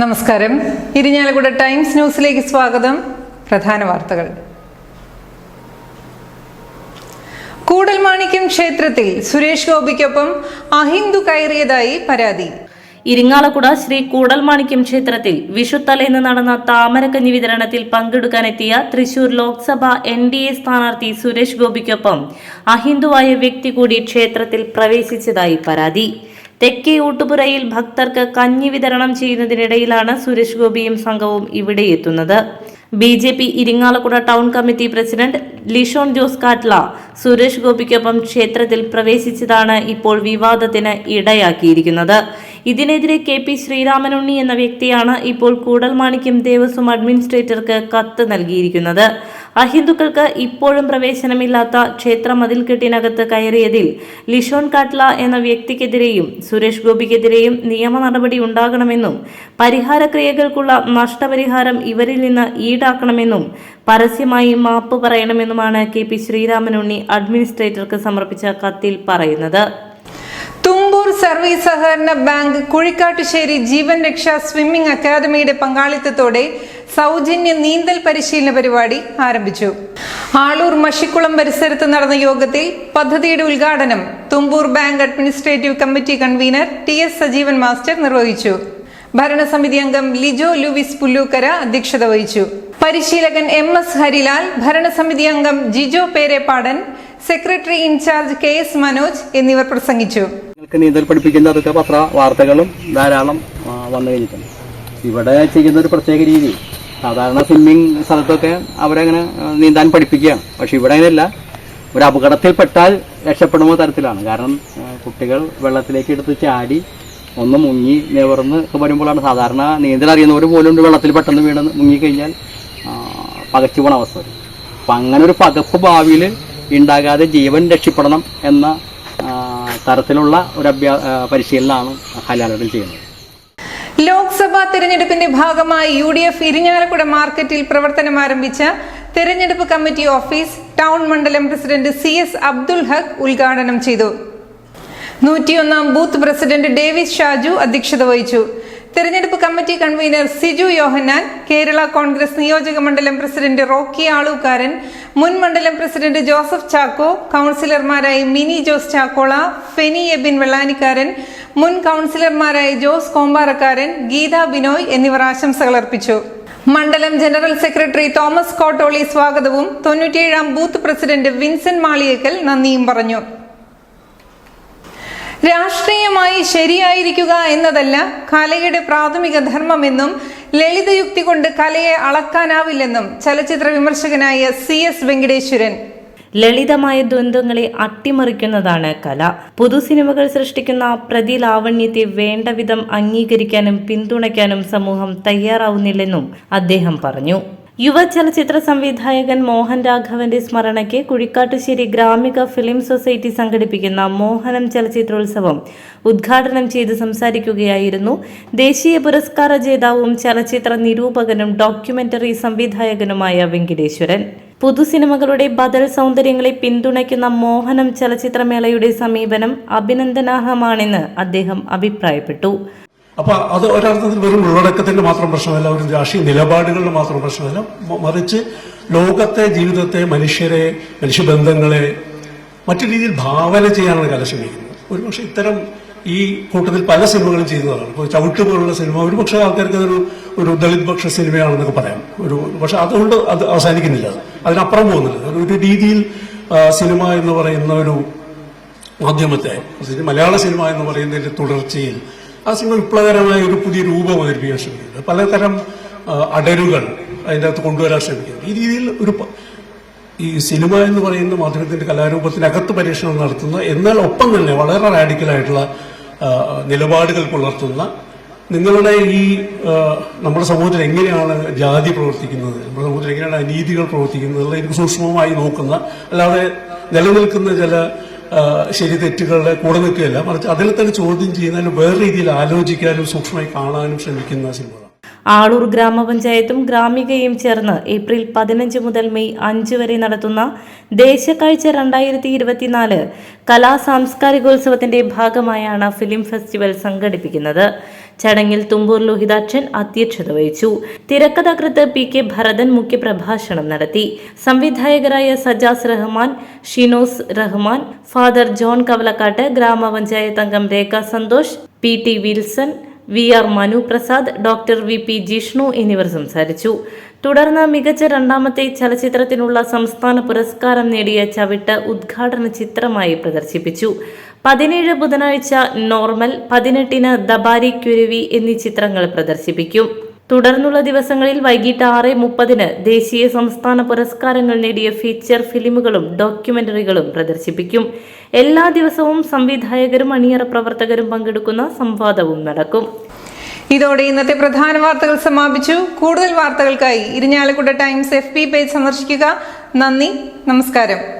നമസ്കാരം. ഇരിഞ്ഞാലക്കുട ടൈംസ് ന്യൂസിലേക്ക് സ്വാഗതം. പ്രധാന വാർത്തകൾ. കൂടൽമാണിക്യം ക്ഷേത്രത്തിൽ സുരേഷ് ഗോപിക്കൊപ്പം അഹിന്ദു കയറിയതായി പരാതി. ഇരിങ്ങാലക്കുട ശ്രീ കൂടൽമാണിക്യം ക്ഷേത്രത്തിൽ വിഷുത്തലേന്ന് നടന്ന താമരക്കഞ്ഞി വിതരണത്തിൽ പങ്കെടുക്കാനെത്തിയ Thrissur Lok Sabha N D A സ്ഥാനാർത്ഥി സുരേഷ് ഗോപിക്കൊപ്പം അഹിന്ദുവായ വ്യക്തി കൂടി ക്ഷേത്രത്തിൽ പ്രവേശിച്ചതായി പരാതി. തെക്കേ ഊട്ടുപുരയിൽ ഭക്തർക്ക് കഞ്ഞി വിതരണം ചെയ്യുന്നതിനിടയിലാണ് സുരേഷ് ഗോപിയും സംഘവും ഇവിടെ എത്തുന്നത്. B J P Irinjalakuda town committee president Lishon Jose Kattla Suresh ഗോപിക്കൊപ്പം ക്ഷേത്രത്തിൽ പ്രവേശിച്ചതാണ് ഇപ്പോൾ വിവാദത്തിന് ഇടയാക്കിയിരിക്കുന്നത്. ഇതിനെതിരെ കെ പി ശ്രീരാമനുണ്ണി എന്ന വ്യക്തിയാണ് ഇപ്പോൾ കൂടൽമാണിക്യം ദേവസ്വം അഡ്മിനിസ്ട്രേറ്റർക്ക് കത്ത് നൽകിയിരിക്കുന്നത്. അഹിന്ദുക്കൾക്ക് ഇപ്പോഴും പ്രവേശനമില്ലാത്ത ക്ഷേത്ര മതിൽക്കെട്ടിനകത്ത് കയറിയതിൽ ലിഷോൺ കാട്ട്ല എന്ന വ്യക്തിക്കെതിരെയും സുരേഷ് ഗോപിക്കെതിരെയും നിയമ നടപടി ഉണ്ടാകണമെന്നും പരിഹാരക്രിയകൾക്കുള്ള നഷ്ടപരിഹാരം ഇവരിൽ നിന്ന് ഈടാക്കണമെന്നും പരസ്യമായി മാപ്പ് പറയണമെന്നുമാണ് കെ പി ശ്രീരാമനുണ്ണി അഡ്മിനിസ്ട്രേറ്റർക്ക് സമർപ്പിച്ച കത്തിൽ പറയുന്നത്. തുമ്പൂർ സർവീസ് സഹകരണ ബാങ്ക് കുഴിക്കാട്ടുശ്ശേരി ജീവൻ രക്ഷാ സ്വിമ്മിംഗ് അക്കാദമിയുടെ പങ്കാളിത്തത്തോടെ സൗജന്യ നീന്തൽ പരിശീലന പരിപാടി ആരംഭിച്ചു. ആളൂർ മഷിക്കുളം പരിസരത്ത് നടന്ന യോഗത്തിൽ പദ്ധതിയുടെ ഉദ്ഘാടനം Thumboor bank administrative committee convener T S Sajeevan master നിർവഹിച്ചു. ഭരണസമിതി അംഗം ലിജോ ലൂവിസ് പുല്ലൂക്കര അധ്യക്ഷത വഹിച്ചു. പരിശീലകൻ എം എസ് ഹരിലാൽ ഭരണസമിതി അംഗം Jijo Pereppadan secretary in charge K S Manoj എന്നിവർ പ്രസംഗിച്ചു. നീന്തൽ പഠിപ്പിക്കുന്ന പത്ര വാർത്തകളും ധാരാളം വന്നു കഴിഞ്ഞിട്ടുണ്ട്. ഇവിടെ ചെയ്യുന്ന ഒരു പ്രത്യേക രീതി. സാധാരണ സ്വിമ്മിങ് സ്ഥലത്തൊക്കെ അവരങ്ങനെ നീന്താൻ പഠിപ്പിക്കുകയാണ്. പക്ഷെ ഇവിടെ അങ്ങനെയല്ല. ഒരു അപകടത്തിൽപ്പെട്ടാൽ രക്ഷപ്പെടുമോ തരത്തിലാണ്. കാരണം കുട്ടികൾ വെള്ളത്തിലേക്ക് എടുത്ത് ചാടി ഒന്ന് മുങ്ങി നിവർന്ന് വരുമ്പോഴാണ് സാധാരണ നീന്തൽ അറിയുന്നവർ പോലും വെള്ളത്തിൽ പെട്ടെന്ന് വീണ് മുങ്ങിക്കഴിഞ്ഞാൽ പകച്ചു പോണ അവസ്ഥ വരും. അപ്പം അങ്ങനെ ഒരു പകപ്പ് ഭാവിയിൽ ഉണ്ടാകാതെ ജീവൻ രക്ഷപ്പെടണം എന്ന തരത്തിലുള്ള ഒരു അഭ്യാ പരിശീലനമാണ് കലാലയത്തിൽ ചെയ്യുന്നത്. ലോക്സഭാ തെരഞ്ഞെടുപ്പിന്റെ ഭാഗമായി യു ഡി എഫ് ഇരിഞ്ഞാലക്കുട മാർക്കറ്റിൽ പ്രവർത്തനം ആരംഭിച്ച തെരഞ്ഞെടുപ്പ് കമ്മിറ്റി ഓഫീസ് ടൗൺ മണ്ഡലം president C S Abdul Haq ഉദ്ഘാടനം ചെയ്തു. നൂറ്റിയൊന്നാം ബൂത്ത് പ്രസിഡന്റ് ഡേവിസ് ഷാജു അധ്യക്ഷത വഹിച്ചു. തെരഞ്ഞെടുപ്പ് കമ്മിറ്റി കൺവീനർ സിജു യോഹന്നാൻ കേരള കോൺഗ്രസ് നിയോജക മണ്ഡലം പ്രസിഡന്റ് റോക്കി ആളൂക്കാരൻ മുൻ മണ്ഡലം പ്രസിഡന്റ് ജോസഫ് ചാക്കോ കൗൺസിലർമാരായി മിനി ജോസ് ചാക്കോള ഫെനി എബിൻ വെള്ളാനിക്കാരൻ മുൻ കൗൺസിലർമാരായ ജോസ് കോമ്പാറക്കാരൻ ഗീത ബിനോയ് എന്നിവർ ആശംസകൾ അർപ്പിച്ചു. മണ്ഡലം ജനറൽ സെക്രട്ടറി തോമസ് കോട്ടോളി സ്വാഗതവും തൊണ്ണൂറ്റിയേഴാം ബൂത്ത് പ്രസിഡന്റ് വിൻസെന്റ് മാളിയേക്കൽ നന്ദിയും പറഞ്ഞു. രാഷ്ട്രീയമായി ശരിയായിരിക്കുക എന്നതല്ല കലയുടെ പ്രാഥമിക ധർമ്മമെന്നും ലളിതയുക്തി കൊണ്ട് കലയെ അളക്കാനാവില്ലെന്നും ചലച്ചിത്ര വിമർശകനായ സി എസ് വെങ്കടേശ്വരൻ. ലളിതമായ ദ്വന്ദ്ങ്ങളെ അട്ടിമറിക്കുന്നതാണ് കല. പുതുസിനിമകൾ സൃഷ്ടിക്കുന്ന പ്രതിലാവണ്യത്തെ വേണ്ട വിധം അംഗീകരിക്കാനും പിന്തുണയ്ക്കാനും സമൂഹം തയ്യാറാവുന്നില്ലെന്നും അദ്ദേഹം പറഞ്ഞു. യുവ ചലച്ചിത്ര സംവിധായകൻ മോഹൻ രാഘവന്റെ സ്മരണയ്ക്ക് കുഴിക്കാട്ടുശ്ശേരി ഗ്രാമിക ഫിലിം സൊസൈറ്റി സംഘടിപ്പിക്കുന്ന മോഹനം ചലച്ചിത്രോത്സവം ഉദ്ഘാടനം ചെയ്ത് സംസാരിക്കുകയായിരുന്നു ദേശീയ പുരസ്കാര ജേതാവും ചലച്ചിത്ര നിരൂപകനും ഡോക്യുമെന്ററി സംവിധായകനുമായ വെങ്കിടേശ്വരൻ. പുതു സിനിമകളുടെ ബദൽ സൗന്ദര്യങ്ങളെ പിന്തുണയ്ക്കുന്ന മോഹനം ചലച്ചിത്രമേളയുടെ സമീപനം അഭിനന്ദനാഹമാണെന്ന് അദ്ദേഹം അഭിപ്രായപ്പെട്ടു. അപ്പൊ അത് ഒരർത്ഥത്തിൽ വെറും ഉള്ളടക്കത്തിന്റെ മാത്രം പ്രശ്നമല്ല ഒരു രാഷ്ട്രീയ നിലപാടുകളുടെ മാത്രം പ്രശ്നമല്ല. മറിച്ച് ലോകത്തെ ജീവിതത്തെ മനുഷ്യരെ മനുഷ്യബന്ധങ്ങളെ മറ്റു രീതിയിൽ ഭാവന ചെയ്യാനാണ് കല ശ്രമിക്കുന്നത്. ഒരുപക്ഷെ ഇത്തരം ഈ കൂട്ടത്തിൽ പല സിനിമകളും ചെയ്യുന്നതാണ് ഇപ്പോൾ ചവിട്ട് പോലുള്ള സിനിമ ഒരുപക്ഷെ ആൾക്കാർക്ക് അതൊരു ഒരു ദളിത് പക്ഷ സിനിമയാണെന്നൊക്കെ പറയാം. ഒരു പക്ഷെ അതുകൊണ്ട് അത് അവസാനിക്കുന്നില്ല. അതിനപ്പുറം പോകുന്നില്ല. ഒരു രീതിയിൽ സിനിമ എന്ന് പറയുന്ന ഒരു മാധ്യമത്തെ മലയാള സിനിമ എന്ന് പറയുന്നതിന്റെ തുടർച്ചയിൽ ആ സിനിമ വിപ്ലവകരമായ ഒരു പുതിയ രൂപം അവതരിപ്പിക്കാൻ ശ്രമിക്കുന്നത്. പലതരം അടരുകൾ അതിന്റെ അകത്ത് കൊണ്ടുവരാൻ ശ്രമിക്കുന്നത്. ഈ രീതിയിൽ ഒരു ഈ സിനിമ എന്ന് പറയുന്ന മാധ്യമത്തിന്റെ കലാരൂപത്തിനകത്ത് പരീക്ഷണം നടത്തുന്ന എന്നാൽ ഒപ്പം തന്നെ വളരെ റാഡിക്കലായിട്ടുള്ള നിലപാടുകൾ പുലർത്തുന്ന നിങ്ങളുടെ ഈ നമ്മുടെ സമൂഹത്തിൽ എങ്ങനെയാണ് ജാതി പ്രവർത്തിക്കുന്നത് നമ്മുടെ സമൂഹത്തിൽ എങ്ങനെയാണ് അനീതികൾ പ്രവർത്തിക്കുന്നത് എനിക്ക് സൂക്ഷ്മമായി നോക്കുന്ന അല്ലാതെ നിലനിൽക്കുന്ന ചില ശരി തെറ്റുകളുടെ കൂടെ നിൽക്കുകയല്ല മറിച്ച് അതിൽ തന്നെ ചോദ്യം ചെയ്യുന്നതിന് വേറെ രീതിയിൽ ആലോചിക്കാനും സൂക്ഷ്മമായി കാണാനും ശ്രമിക്കുന്ന സിനിമകളാണ്. ആളൂർ ഗ്രാമപഞ്ചായത്തും ഗ്രാമികയും ചേർന്ന് ഏപ്രിൽ പതിനഞ്ച് മുതൽ മെയ് അഞ്ച് വരെ നടത്തുന്ന ദേശക്കാഴ്ച രണ്ടായിരത്തി ഇരുപത്തിനാല് കലാ സാംസ്കാരികോത്സവത്തിന്റെ ഭാഗമായാണ് ഫിലിം ഫെസ്റ്റിവൽ സംഘടിപ്പിക്കുന്നത്. ചടങ്ങിൽ തുമ്പൂർ ലോഹിതാക്ഷൻ അധ്യക്ഷത വഹിച്ചു. തിരക്കഥാകൃത്ത് പി കെ ഭരതൻ മുഖ്യപ്രഭാഷണം നടത്തി. സംവിധായകരായ സജാസ് റഹ്മാൻ ഷിനോസ് റഹ്മാൻ ഫാദർ ജോൺ കവലക്കാട്ട് ഗ്രാമപഞ്ചായത്ത് അംഗം Rekha Santhosh P T Wilson V R Manu Prasad doctor V P Jishnu എന്നിവർ സംസാരിച്ചു. തുടർന്ന് മികച്ച രണ്ടാമത്തെ ചലച്ചിത്രത്തിനുള്ള സംസ്ഥാന പുരസ്കാരം നേടിയ ചവിട്ട് ഉദ്ഘാടന ചിത്രമായി പ്രദർശിപ്പിച്ചു. പതിനേഴ് ബുധനാഴ്ച നോർമൽ പതിനെട്ടിന് ദബാരി കുരുവി എന്നീ ചിത്രങ്ങൾ പ്രദർശിപ്പിക്കും. തുടർന്നുള്ള ദിവസങ്ങളിൽ വൈകിട്ട് ആറ് മുപ്പതിന് ദേശീയ സംസ്ഥാന പുരസ്കാരങ്ങൾ നേടിയ ഫീച്ചർ ഫിലിമുകളും ഡോക്യുമെന്ററികളും പ്രദർശിപ്പിക്കും. എല്ലാ ദിവസവും സംവിധായകരും അണിയറ പ്രവർത്തകരും പങ്കെടുക്കുന്ന സംവാദവും നടക്കും. ഇതോടെ ഇന്നത്തെ പ്രധാന വാർത്തകൾ സമാപിച്ചു. കൂടുതൽ വാർത്തകൾക്കായി ഇരിഞ്ഞാലക്കുട ടൈംസ് എഫ് പേജ് സന്ദർശിക്കുക. നന്ദി നമസ്കാരം.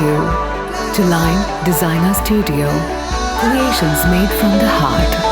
you. To Line Designer Studio, creations made from the heart.